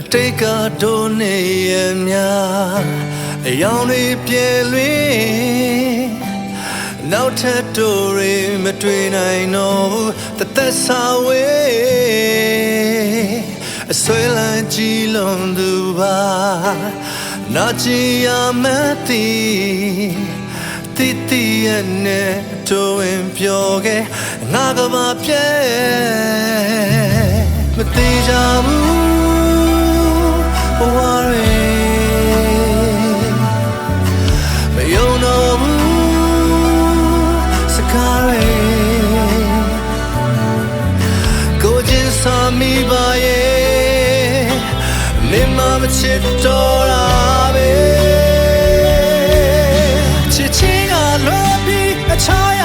အတိတ်ကတို့နေရများအယောင်တွေပြေလွင်နောက်ထပ်တို့တွေမတွေ့နိုင်တော့ဘူးတသက်စာဝေးအဆွဲလန်းကြည်လုံးသူပါနာချီရမသိတီတီရဲ့နဲ့တို့ဝင်ပြောခဲ့ငါကဘာပြဲမသေးကြဘူးဘဝတွေ မယုံတော့ဘူးစကားတွေကိုချင်းစာမိပါရဲ့မင်းမမချစ်တော့တာပဲချစ်ချင်းကလွယ်ပြီးအခြားရ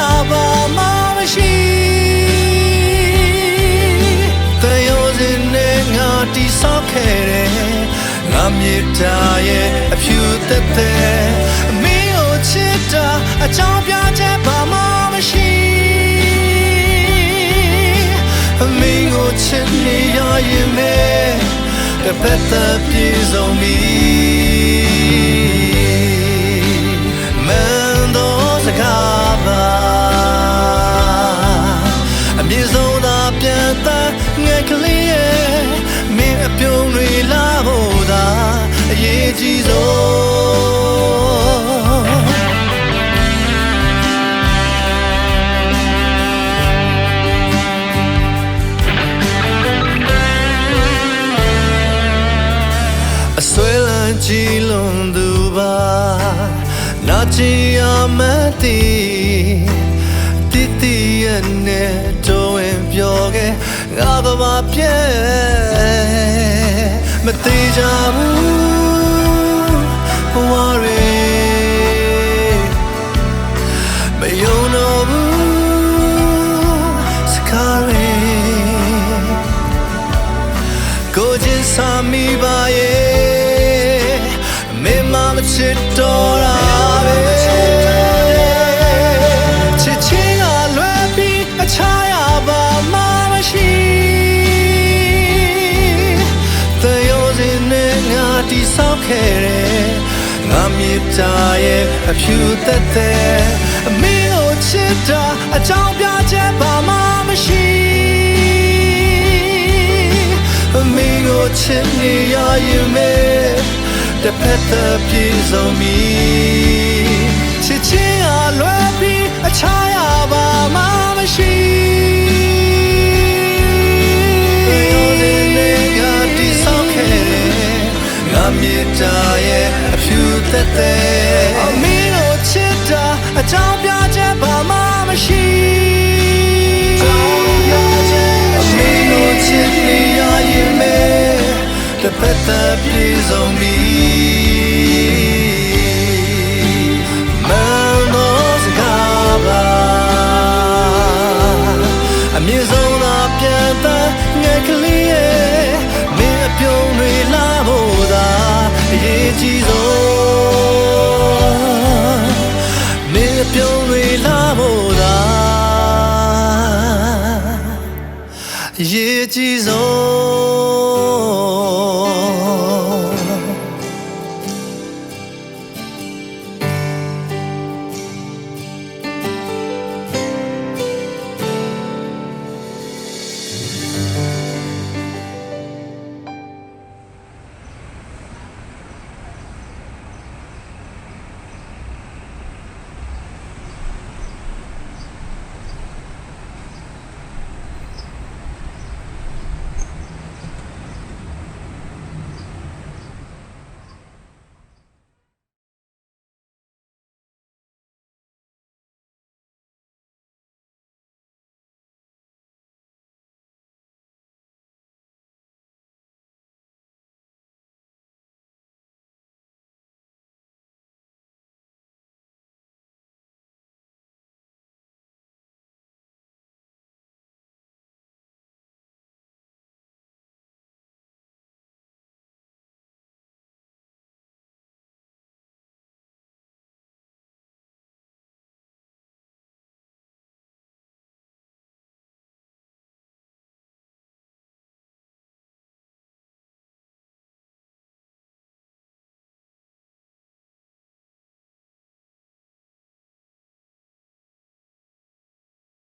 မြေတာရဲ့အဖြူသက်သက်အမင်းကိုချစ်တာအကြောင်းပြချက်ဘာမှမရှိအမင်းကိုချစ်နေရရင်မဲ့တစ်ဖက်သက်ပြေဆုံးပြီ နာချီရမသိတီတီရဲ့နဲ့တော့ဝင်ပြောခဲ့ငါကဘာပြဲမသေးကြဘူး တိဆောက်ခဲ့တယ်ငါမြေတာရဲ့အဖြူသက်သက်အမင်းကိုချစ်တာအကြောင်းပြချက်ဘာမှမရှိအမင်းကိုချစ်နေရရင်မဲ့တစ်ဖက်သက်ပြေဆုံးပြီချစ်ချင်းအလွယ်ပြီး သက်သက်အမင်းတို့ချစ်တာအကြောင်းပြချက်ဘာမှမရှိအမင်းတို့ချစ်နေရရင်ပဲတစ်ဖက်သက်ပြေဆုံးပြီမန်တော်စကားပါအမြင့်ဆုံးသာပြန်တဲ့